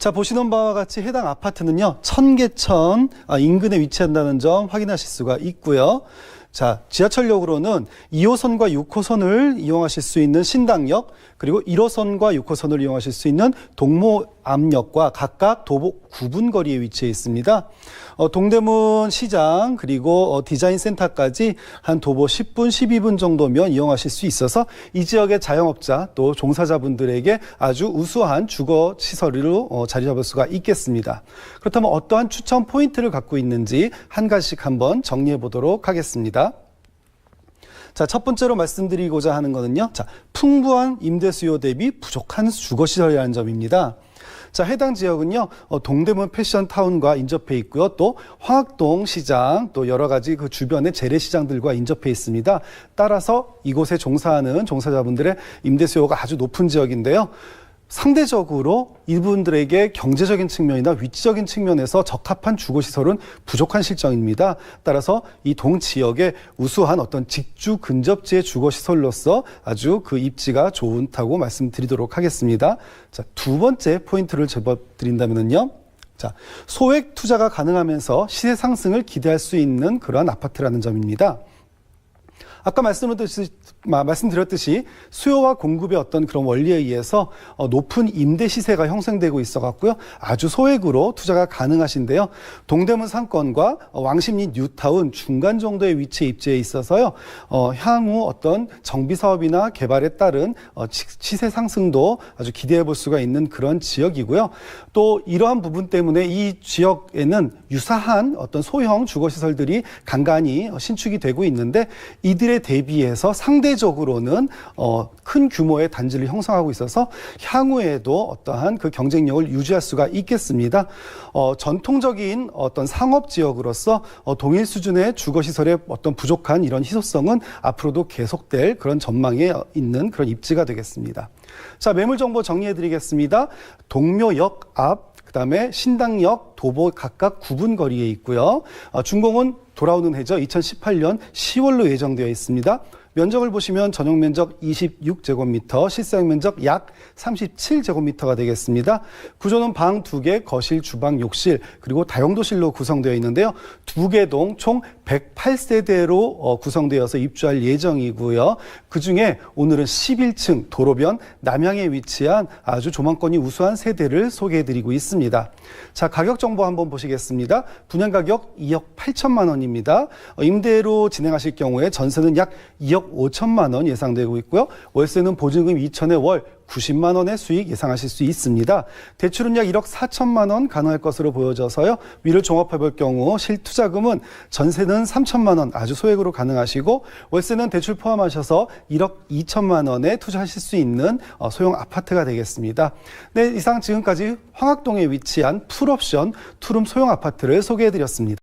자, 보시는 바와 같이 해당 아파트는요, 천계천 아, 인근에 위치한다는 점 확인하실 수가 있고요. 자, 지하철역으로는 2호선과 6호선을 이용하실 수 있는 신당역, 그리고 1호선과 6호선을 이용하실 수 있는 동모 암역과 각각 도보 9분 거리에 위치해 있습니다. 어, 동대문 시장 그리고 어, 디자인 센터까지 한 도보 10분, 12분 정도면 이용하실 수 있어서 이 지역의 자영업자 또 종사자분들에게 아주 우수한 주거 시설로 어, 자리 잡을 수가 있겠습니다. 그렇다면 어떠한 추천 포인트를 갖고 있는지 한 가지씩 한번 정리해 보도록 하겠습니다. 자, 첫 번째로 말씀드리고자 하는 거는요. 자, 풍부한 임대 수요 대비 부족한 주거 시설이라는 점입니다. 자, 해당 지역은요, 어, 동대문 패션 타운과 인접해 있고요. 또 화학동 시장, 또 여러 가지 그 주변의 재래시장들과 인접해 있습니다. 따라서 이곳에 종사하는 종사자분들의 임대 수요가 아주 높은 지역인데요. 상대적으로 이분들에게 경제적인 측면이나 위치적인 측면에서 적합한 주거시설은 부족한 실정입니다. 따라서 이 동 지역의 우수한 어떤 직주 근접지의 주거시설로서 아주 그 입지가 좋다고 말씀드리도록 하겠습니다. 자, 두 번째 포인트를 제법 드린다면요. 자, 소액 투자가 가능하면서 시세 상승을 기대할 수 있는 그러한 아파트라는 점입니다. 아까 말씀드렸듯이, 마- 말씀드렸듯이 수요와 공급의 어떤 그런 원리에 의해서 어, 높은 임대 시세가 형성되고 있어 갖고요. 아주 소액으로 투자가 가능하신데요. 동대문 상권과 어, 왕십리 뉴타운 중간 정도의 위치에 입지해 있어서요. 어, 향후 어떤 정비 사업이나 개발에 따른 어, 시- 시세 상승도 아주 기대해 볼 수가 있는 그런 지역이고요. 또 이러한 부분 때문에 이 지역에는 유사한 어떤 소형 주거 시설들이 간간히 어, 신축이 되고 있는데 이들에 대비해서 상대 적으로는 어, 큰 규모의 단지를 형성하고 있어서 향후에도 어떠한 그 경쟁력을 유지할 수가 있겠습니다. 어, 전통적인 어떤 상업 지역으로서 어, 동일 수준의 주거 시설의 어떤 부족한 이런 희소성은 앞으로도 계속될 그런 전망에 있는 그런 입지가 되겠습니다. 자, 매물 정보 정리해 드리겠습니다. 동묘역 앞 그다음에 신당역, 도보 각각 9분 거리에 있고요. 어, 준공은 돌아오는 해죠. 2018년 10월로 예정되어 있습니다. 면적을 보시면 전용 면적 26제곱미터, 실사용 면적 약 37제곱미터가 되겠습니다. 구조는 방 2개, 거실, 주방, 욕실, 그리고 다용도실로 구성되어 있는데요. 두 개 동 총 108세대로 어, 구성되어서 입주할 예정이고요. 그 중에 오늘은 11층 도로변 남향에 위치한 아주 조망권이 우수한 세대를 소개해드리고 있습니다. 자, 가격 정보 한번 보시겠습니다. 분양 가격 2억 8천만 원입니다. 어, 임대로 진행하실 경우에 전세는 약 2억 5천만 원 예상되고 있고요. 월세는 보증금 2천에 월 90만 원의 수익 예상하실 수 있습니다. 대출은 약 1억 4천만 원 가능할 것으로 보여져서요. 위를 종합해 볼 경우 실투자금은 전세는 3천만 원 아주 소액으로 가능하시고 월세는 대출 포함하셔서 1억 2천만 원에 투자하실 수 있는 어, 소형 아파트가 되겠습니다. 네, 이상 지금까지 황학동에 위치한 풀옵션 투룸 소형 아파트를 소개해 드렸습니다.